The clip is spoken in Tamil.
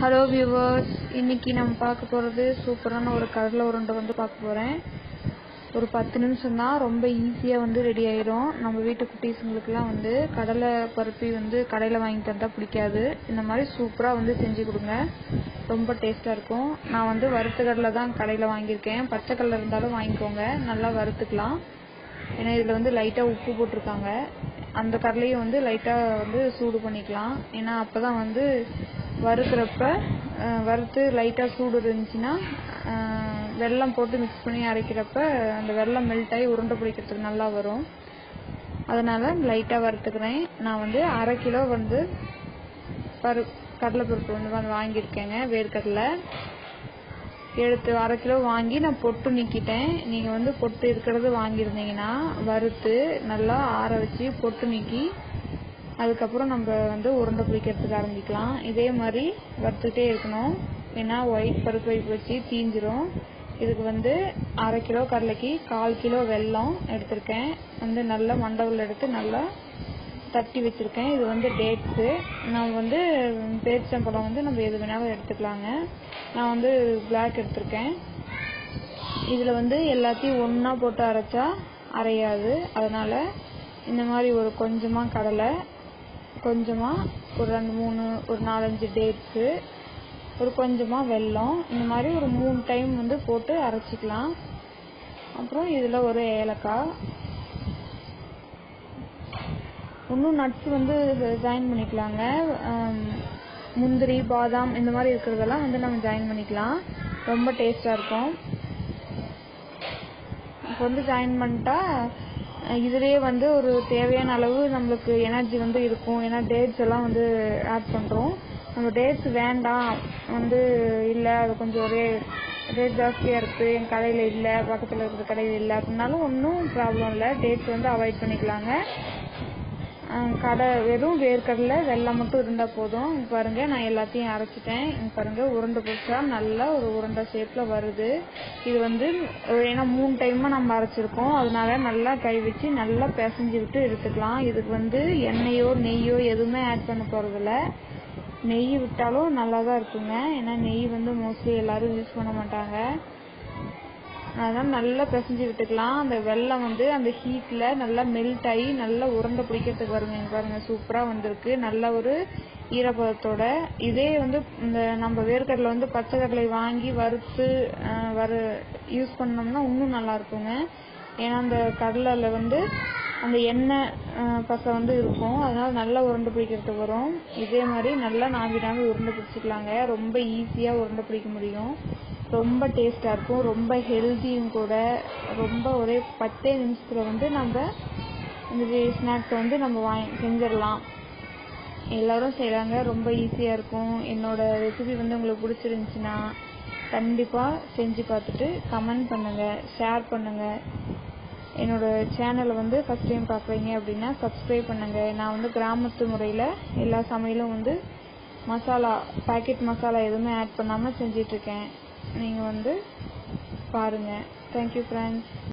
ஹலோ வியூவர்ஸ் இன்னைக்கு நம்ம பார்க்க போகிறது சூப்பரான ஒரு கடலை உருண்டை வந்து பார்க்க போகிறேன் ஒரு பத்து நிமிஷம் தான். ரொம்ப ஈஸியாக வந்து ரெடி ஆயிரும். நம்ம வீட்டு குட்டீஸுங்களுக்குலாம் வந்து கடலை பருப்பி வந்து கடையில் வாங்கி தந்தால் பிடிக்காது. இந்த மாதிரி சூப்பராக வந்து செஞ்சு கொடுங்க. ரொம்ப டேஸ்ட்டாக இருக்கும். நான் வந்து வறுத்த கடலை தான் கடையில் வாங்கியிருக்கேன். பச்சை கடலை இருந்தாலும் வாங்கிக்கோங்க. நல்லா வறுத்துக்கலாம். ஏன்னா இதில் வந்து லைட்டாக உப்பு போட்டிருக்காங்க. அந்த கடலையும் வந்து லைட்டாக வந்து சூடு பண்ணிக்கலாம். ஏன்னா அப்போ தான் வந்து வறுக்கிறப்ப வறுத்து லைட்டாக சூடு இருந்துச்சுன்னா வெல்லம் போட்டு மிக்ஸ் பண்ணி அரைக்கிறப்ப அந்த வெல்லம் மெல்ட் ஆகி உருண்டை பிடிக்கிறதுக்கு நல்லா வரும். அதனால் லைட்டாக வறுத்துக்கிறேன். நான் வந்து அரை கிலோ வந்து பரு கடலைப்பருப்பு வந்து வாங்கியிருக்கேங்க வேர்க்கடலை. எடுத்து அரை கிலோ வாங்கி நான் பொட்டு நீக்கிட்டேன். நீங்கள் வந்து பொட்டு இருக்கிறது வாங்கியிருந்தீங்கன்னா வறுத்து நல்லா ஆற வச்சு பொட்டு நீக்கி அதுக்கப்புறம் நம்ம வந்து உருண்டை பிடிக்கிறதுக்கு ஆரம்பிக்கலாம். இதே மாதிரி வறுத்துக்கிட்டே இருக்கணும். ஏன்னா ஒயிட் பருப்பு வைப்பு வச்சு தீஞ்சிரும். இதுக்கு வந்து அரை கிலோ கடலைக்கு கால் கிலோ வெல்லம் எடுத்திருக்கேன். வந்து நல்லா மண்டவில் எடுத்து நல்லா தட்டி வச்சுருக்கேன். இது வந்து டேட்ஸு நான் வந்து பேரிச்சம்பழம் வந்து நம்ம எது வேணாலும் எடுத்துக்கலாங்க. நான் வந்து பிளாக் எடுத்திருக்கேன். இதில் வந்து எல்லாத்தையும் ஒன்றா போட்டு அரைச்சா அரையாது. அதனால் இந்த மாதிரி ஒரு கொஞ்சமாக கடலை கொஞ்சமாக ஒரு ரெண்டு மூணு ஒரு நாலஞ்சு டேட்ஸு ஒரு கொஞ்சமாக வெல்லம். இந்த மாதிரி ஒரு மூணு டைம் வந்து போட்டு அரைச்சிக்கலாம். அப்புறம் இதில் ஒரு ஏலக்காய். இன்னும் நட்ஸ் வந்து ஜாயின் பண்ணிக்கலாங்க. முந்திரி பாதாம் இந்த மாதிரி இருக்கிறதெல்லாம் வந்து நம்ம ஜாயின் பண்ணிக்கலாம். ரொம்ப டேஸ்ட்டாக இருக்கும். இப்போ வந்து ஜாயின் பண்ணிட்டா இதுலேயே வந்து ஒரு தேவையான அளவு நம்மளுக்கு எனர்ஜி வந்து இருக்கும். ஏன்னா டேட்ஸ் எல்லாம் வந்து ஆட் பண்ணுறோம் நம்ம டேட்ஸ் வேண்டாம். வந்து இல்லை அது கொஞ்சம் ஒரே ரேட் ஜாஸ்தியாக இருக்குது என் கடையில் இல்லை பக்கத்தில் இருக்கிற கடையில் இல்லை அப்படின்னாலும் ஒன்றும் ப்ராப்ளம் இல்லை. டேட்ஸ் வந்து அவாய்ட் பண்ணிக்கலாங்க. கடை வெறும் வேர்க்கடலை வெள்ளம் மட்டும் இருந்தால் போதும். பாருங்க பாருங்கள் நான் எல்லாத்தையும் அரைச்சிட்டேன். பாருங்க பாருங்கள் உருண்டை பிடிச்சா நல்லா ஒரு உருண்டை ஷேப்பில் வருது. இது வந்து ஏன்னா மூணு டைமாக நம்ம அரைச்சிருக்கோம். அதனால நல்லா கை வச்சு நல்லா பிசைஞ்சு விட்டு எடுத்துக்கலாம். இதுக்கு வந்து எண்ணெயோ நெய்யோ எதுவுமே ஆட் பண்ண போகிறதில்ல நெய் விட்டாலும் நல்லா தான் இருக்குங்க. ஏன்னா நெய் வந்து மோஸ்ட்லி எல்லோரும் யூஸ் பண்ண மாட்டாங்க. அதனால் நல்லா பிசைஞ்சு விட்டுக்கலாம். அந்த வெள்ளம் வந்து அந்த ஹீட்டில் நல்லா மெல்ட் ஆகி நல்லா உருண்டை பிடிக்கிறதுக்கு வருங்க. பாருங்கள் சூப்பராக வந்திருக்கு. நல்ல ஒரு ஈரப்பதத்தோட. இதே வந்து இந்த நம்ம வேர்க்கடலை வந்து பச்சை கடலை வாங்கி வறுத்து வறு யூஸ் பண்ணோம்னா இன்னும் நல்லா இருக்குங்க. ஏன்னா அந்த கடலில் வந்து அந்த எண்ணெய் பசை வந்து இருக்கும். அதனால் நல்லா உருண்டை பிடிக்கிறதுக்கு வரும். இதே மாதிரி நல்லா நாவி உருண்டை பிடிச்சிக்கலாங்க. ரொம்ப ஈஸியாக உருண்டை பிடிக்க முடியும். ரொம்ப டேஸ்ட்டாக இருக்கும். ரொம்ப ஹெல்த்தியும் கூட. ரொம்ப ஒரே பத்தே நிமிஷத்தில் வந்து நம்ம இந்த ஸ்நாக்ஸை வந்து நம்ம வாங்கி செஞ்சிடலாம். எல்லோரும் செய்கிறாங்க ரொம்ப ஈஸியாக இருக்கும். என்னோடய ரெசிபி வந்து உங்களுக்கு பிடிச்சிருந்துச்சின்னா கண்டிப்பாக செஞ்சு பார்த்துட்டு கமெண்ட் பண்ணுங்கள் ஷேர் பண்ணுங்கள் என்னோடய சேனலை வந்து ஃபஸ்ட் டைம் பார்க்குறீங்க அப்படின்னா சப்ஸ்கிரைப் பண்ணுங்கள் நான் வந்து கிராமத்து முறையில் எல்லா சமையலும் வந்து மசாலா பேக்கெட் மசாலா எதுவுமே ஆட் பண்ணாமல் செஞ்சிட்ருக்கேன் நீங்கள் வந்து பாருங்கள் தேங்க்யூ ஃப்ரெண்ட்ஸ்